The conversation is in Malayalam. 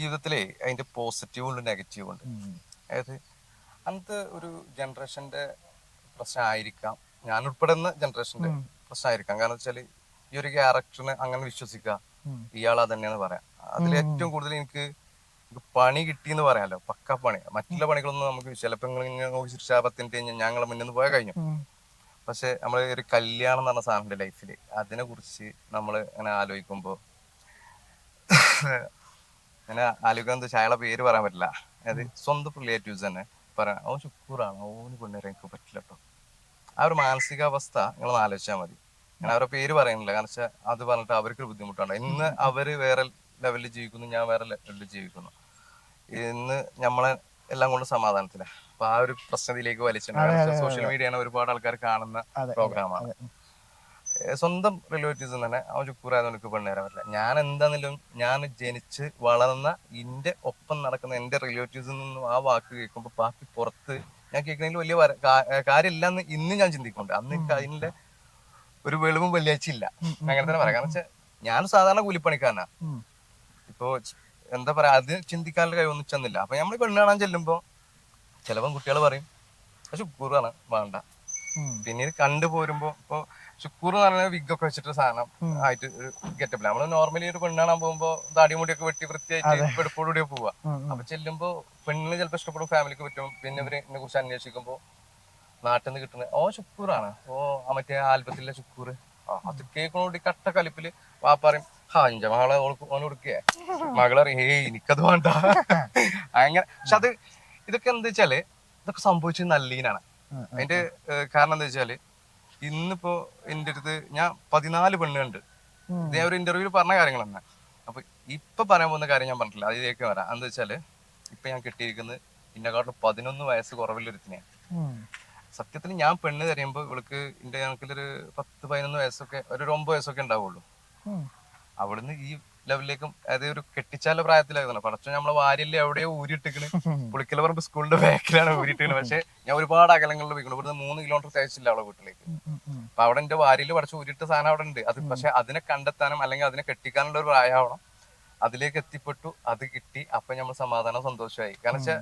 ജീവിതത്തിലെ അതിന്റെ പോസിറ്റീവും ഉണ്ട് നെഗറ്റീവും ഉണ്ട്. അതായത് അന്നത്തെ ഒരു ജനറേഷന്റെ പ്രശ്നമായിരിക്കാം ഞാൻ ഉൾപ്പെടുന്ന ജനറേഷന്റെ പ്രശ്നമായിരിക്കാം കാരണം വെച്ചാൽ ഈ ഒരു ക്യാരക്ടറിനെ അങ്ങനെ വിശ്വസിക്കുക ഇയാൾ അത് തന്നെയാണ് പറയാം അതിൽ ഏറ്റവും കൂടുതൽ എനിക്ക് പണി പണി കിട്ടിയെന്ന് പറയാലോ പക്ക പണി. മറ്റുള്ള പണികളൊന്നും നമുക്ക് ചിലപ്പോൾ ഇങ്ങനെ നോക്കി ശിക്ഷാപത്തിന്റെ ഞങ്ങളെ മുന്നിൽ നിന്ന് പോയാൽ കഴിഞ്ഞു. പക്ഷെ നമ്മൾ ഒരു കല്യാണം എന്ന് പറഞ്ഞ സാധനമുണ്ട് ലൈഫിൽ അതിനെ കുറിച്ച് നമ്മൾ ഇങ്ങനെ ആലോചിക്കുമ്പോൾ ഇങ്ങനെ ആലോചിക്കാൻ എന്താ വെച്ചാൽ അയാളെ പേര് പറയാൻ പറ്റില്ല. അതായത് സ്വന്തം റിലേറ്റീവ്സ് തന്നെ പറയാം അവൻ ശുക്കൂറാണ്. ഓന് പെണ്ണേരെ എനിക്ക് പറ്റില്ല കേട്ടോ ആ ഒരു മാനസികാവസ്ഥ നിങ്ങൾ ആലോചിച്ചാൽ മതി. ഞാൻ അവരുടെ പേര് പറയുന്നില്ല. കാരണം വെച്ചാൽ അത് പറഞ്ഞിട്ട് അവർക്ക് ബുദ്ധിമുട്ടാണ്. ഇന്ന് അവർ വേറെ ലെവലിൽ ജീവിക്കുന്നു. ഞാൻ വേറെ ലെവലിൽ ജീവിക്കുന്നു. ഇന്ന് നമ്മളെ എല്ലാം കൊണ്ട് സമാധാനത്തിലാണ് അപ്പൊ ആ ഒരു പ്രശ്നത്തിലേക്ക് വലിച്ചിട്ടുണ്ട് സോഷ്യൽ മീഡിയയാണ് ഒരുപാട് ആൾക്കാർ കാണുന്ന പ്രോഗ്രാമാണ് സ്വന്തം റിലേറ്റീവ്സ് തന്നെ അവൻ ചുക്കൂറായതുകൊണ്ട് എനിക്ക് പെണ്ണേരാൻ പറ്റില്ല. ഞാൻ എന്താണെങ്കിലും ഞാൻ ജനിച്ച് വളർന്ന എന്റെ ഒപ്പം നടക്കുന്ന എന്റെ റിലേറ്റീവ്സിൽ നിന്നും ആ വാക്ക് കേൾക്കുമ്പോൾ ബാക്കി പുറത്ത് ഞാൻ കേൾക്കുന്നതിൽ വലിയ കാര്യമില്ല എന്ന് ഇന്ന് ഞാൻ ചിന്തിക്കുന്നുണ്ട്. അന്ന് എനിക്ക് അതിന്റെ ഒരു വെളിവും വെള്ളിയാഴ്ച ഇല്ല. അങ്ങനെ തന്നെ പറയാം. കാരണം വെച്ചാൽ ഞാൻ സാധാരണ കൂലിപ്പണിക്കാരനാ. ഇപ്പോ എന്താ പറയാ അത് ചിന്തിക്കാനുള്ള കഴിവൊന്നും ചെന്നില്ല. അപ്പൊ നമ്മൾ പെണ്ണ് കാണാൻ ചെല്ലുമ്പോൾ ചിലപ്പം കുട്ടികൾ പറയും പക്ഷെ ശുക്കൂറാണ് വേണ്ട. പിന്നീട് കണ്ടു പോരുമ്പോ ഇപ്പൊ ശുക്കൂർ എന്ന് പറഞ്ഞ വിഗ് ഒക്കെ വെച്ചിട്ട് സാധനം ആയിട്ട് ഒരു നമ്മൾ നോർമലി ഒരു പെണ്ണാണാൻ പോകുമ്പോ താടി മുടിയൊക്കെ വെട്ടി വൃത്തിയായിട്ട് പെടുപ്പോടുകൂടി പോവാ. അപ്പൊ ചെല്ലുമ്പോ പെണ്ണിന് ചിലപ്പോ ഇഷ്ടപ്പെടും ഫാമിലിക്ക് പറ്റും. പിന്നെ ഇവർ എന്നെ കുറിച്ച് അന്വേഷിക്കുമ്പോ നാട്ടിൽ നിന്ന് കിട്ടുന്നത് ഓ ശുക്കൂറാണ്. ഓ മറ്റേ ആൽബത്തിലെ ശുക്കൂർ അത് കേൾക്കണോടി കട്ട കലിപ്പിൽ വാപ്പറയും ഹാ എന്റെ മകളെ ഓൺ കൊടുക്കേ. മകളറിയും ഏയ് എനിക്കത് വേണ്ട. അങ്ങനെ പക്ഷെ അത് ഇതൊക്കെ എന്താ വെച്ചാൽ ഇതൊക്കെ സംഭവിച്ചത് നല്ലീനാണ് അതിന്റെ കാരണം എന്താ വെച്ചാൽ ഇന്നിപ്പോ എന്റെ അടുത്ത് ഞാൻ പതിനാല് പെണ്ണുണ്ട്. ഞാൻ ഒരു ഇന്റർവ്യൂവിൽ പറഞ്ഞ കാര്യങ്ങൾ തന്നെ അപ്പൊ ഇപ്പൊ പറയാൻ പോകുന്ന കാര്യം ഞാൻ പറഞ്ഞിട്ടില്ല. അതിലേക്ക് വരാം. എന്താ വെച്ചാൽ ഇപ്പൊ ഞാൻ കിട്ടിയിരിക്കുന്നത് ഇന്നെക്കാട്ടിലും പതിനൊന്ന് വയസ്സ് കുറവിലൊരുത്തിനെയാണ് സത്യത്തിൽ ഞാൻ പെണ്ണ് തരുമ്പോ ഇവൾക്ക് എന്റെ കണക്കിലൊരു പത്ത് പതിനൊന്ന് വയസ്സൊക്കെ ഒരു ഒമ്പത് വയസ്സൊക്കെ ഉണ്ടാവുള്ളൂ. അവിടുന്ന് ഈ ലെവലിലേക്കും അതായത് ഒരു കെട്ടിച്ചാല പ്രായത്തിലായിരുന്നു പടച്ചോ നമ്മളെ വാര്യല്ലേ എവിടെയോ ഊരിട്ടിക്കണ് പുളിക്കല പറമ്പ് സ്കൂളിന്റെ ബാക്കിലാണ് ഊരിട്ടിക്കണ് പക്ഷെ ഞാൻ ഒരുപാട് അകലങ്ങളിൽ പോയിക്കണം. ഇവിടുന്ന് മൂന്ന് കിലോമീറ്റർ തയ്ച്ചില്ല അവളെ വീട്ടിലേക്ക്. അപ്പൊ അവിടെ എന്റെ വാരിയിൽ പടച്ചു ഊരിട്ട സാധനം അവിടെ ഉണ്ട്. അത് പക്ഷെ അതിനെ കണ്ടെത്താനും അല്ലെങ്കിൽ അതിനെ കെട്ടിക്കാനുള്ള ഒരു പ്രായമാവണം. അതിലേക്ക് എത്തിപ്പെട്ടു. അത് കിട്ടി. അപ്പൊ നമ്മൾ സമാധാനം സന്തോഷമായി കാരണം വെച്ചാൽ